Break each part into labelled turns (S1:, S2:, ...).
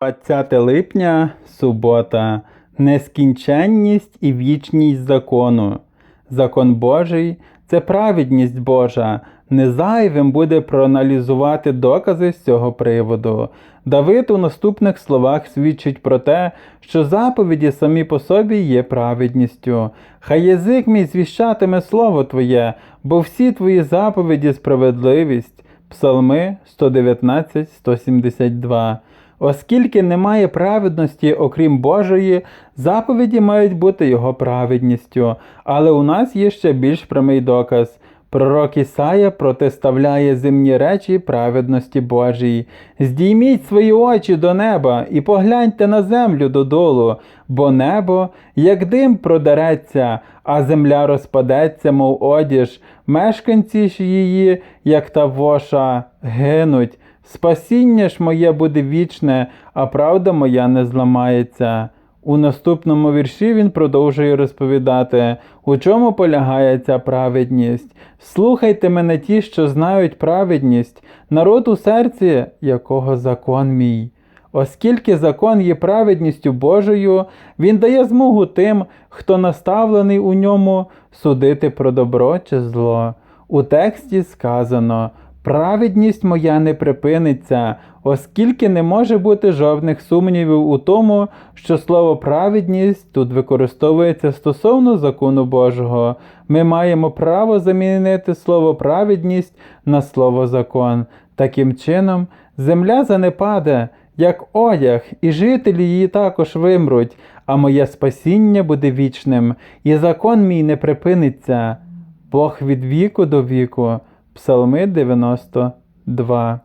S1: 20 липня, субота, нескінченність і вічність закону. Закон Божий це праведність Божа. Незайвим буде проаналізувати докази з цього приводу. Давид у наступних словах свідчить про те, що заповіді самі по собі є праведністю. Хай язик мій звіщатиме слово Твоє, бо всі твої заповіді справедливість. Псалми 119-172 Оскільки немає праведності, окрім Божої, заповіді мають бути його праведністю. Але у нас є ще більш прямий доказ. Пророк Ісая протиставляє земні речі праведності Божій. Здійміть свої очі до неба і погляньте на землю додолу, бо небо, як дим продереться, а земля розпадеться, мов одіж, мешканці ж її, як та воша, гинуть. Спасіння ж моє буде вічне, а правда моя не зламається. У наступному вірші він продовжує розповідати, у чому полягає ця праведність. Слухайте мене ті, що знають праведність, народ у серці, якого закон мій. Оскільки закон є праведністю Божою, він дає змогу тим, хто наставлений у ньому, судити про добро чи зло. У тексті сказано Праведність моя не припиниться, оскільки не може бути жодних сумнівів у тому, що слово праведність тут використовується стосовно закону Божого. Ми маємо право замінити слово праведність на слово закон. Таким чином, земля занепаде, як одяг, і жителі її також вимруть, а моє спасіння буде вічним, і закон мій не припиниться. Бог від віку до віку. Псалми 92.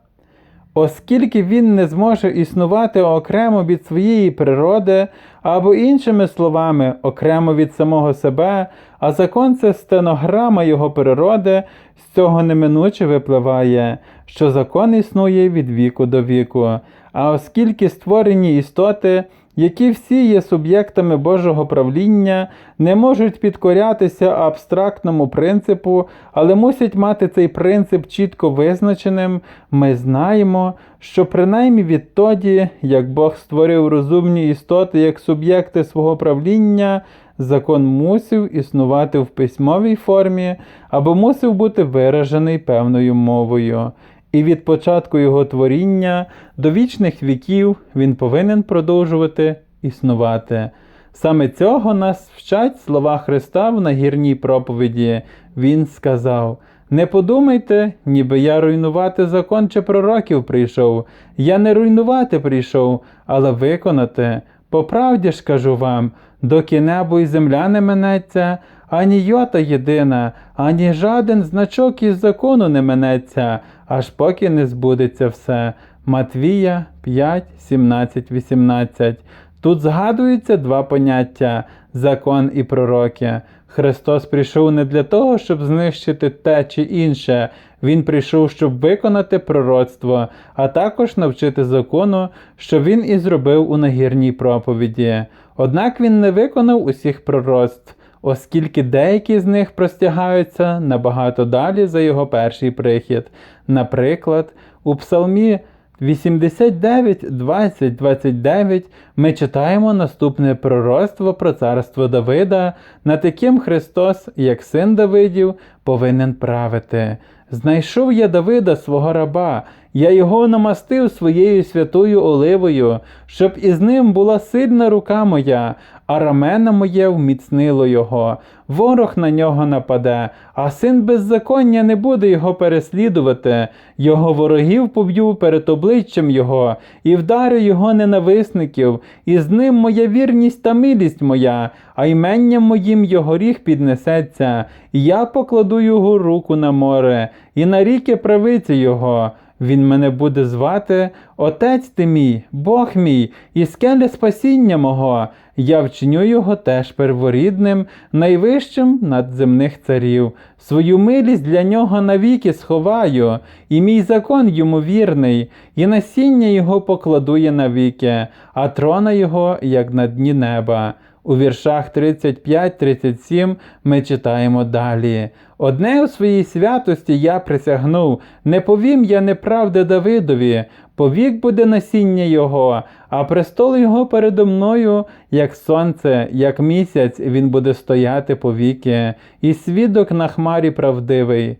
S1: Оскільки він не зможе існувати окремо від своєї природи, або іншими словами, окремо від самого себе, а закон це стенограма його природи, з цього неминуче випливає, що закон існує від віку до віку. А оскільки створені істоти, які всі є суб'єктами Божого правління, не можуть підкорятися абстрактному принципу, але мусять мати цей принцип чітко визначеним, ми знаємо, що принаймні відтоді, як Бог створив розумні істоти як суб'єкти свого правління, закон мусив існувати в письмовій формі або мусив бути виражений певною мовою і від початку його творіння до вічних віків він повинен продовжувати існувати. Саме цього нас вчать слова Христа в нагірній проповіді. Він сказав: Не подумайте, ніби я руйнувати закон чи пророків прийшов. Я не руйнувати прийшов, але виконати. По правді ж кажу вам, доки небо і земля не минеться, ані йота єдина, ані жаден значок із закону не минеться, аж поки не збудеться все. Матвія 5, 17, 18. Тут згадуються два поняття закон і пророки. Христос прийшов не для того, щоб знищити те чи інше. Він прийшов, щоб виконати пророцтво, а також навчити закону, що він і зробив у нагірній проповіді. Однак він не виконав усіх пророцтв, оскільки деякі з них простягаються набагато далі за його перший прихід. Наприклад, у Псалмі 89, 20, 29 ми читаємо наступне пророцтво про царство Давида, над яким Христос, як син Давидів, повинен правити. Знайшов я Давида свого раба, я його намастив своєю святою оливою, щоб із ним була сильна рука моя, а рамена моє вміцнило його. Ворог на нього нападе, а син беззаконня не буде його переслідувати. Його ворогів поб'ю перед обличчям його, і вдарю його ненависників, і з ним моя вірність та милість моя, а йменням моїм його ріг піднесеться, і я покладу його руку на море, і на ріки правиці його. Він мене буде звати Отець ти мій, Бог мій, і скеля спасіння мого. Я вчиню його теж перворідним, найвищим над земних царів. Свою милість для нього навіки сховаю, і мій закон йому вірний, і насіння його покладує навіки, а трона його, як на дні неба. У віршах 35-37 ми читаємо далі. Одне у своїй святості я присягнув, не повім я неправди Давидові, повік буде насіння його, а престол його передо мною, як сонце, як місяць, він буде стояти повіки, і свідок на хмарі правдивий.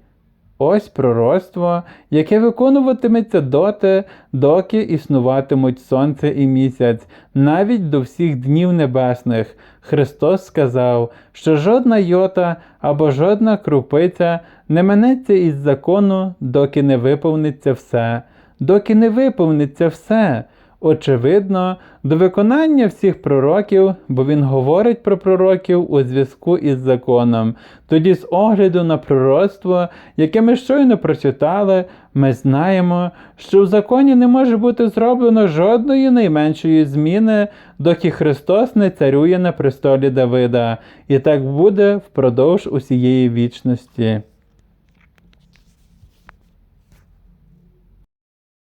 S1: Ось пророцтво, яке виконуватиметься доти, доки існуватимуть сонце і місяць, навіть до всіх днів небесних. Христос сказав, що жодна йота або жодна крупиця не минеться із закону, доки не виповниться все, доки не виповниться все. Очевидно, до виконання всіх пророків, бо він говорить про пророків у зв'язку із законом. Тоді, з огляду на пророцтво, яке ми щойно прочитали, ми знаємо, що в законі не може бути зроблено жодної найменшої зміни, доки Христос не царює на престолі Давида, і так буде впродовж усієї вічності.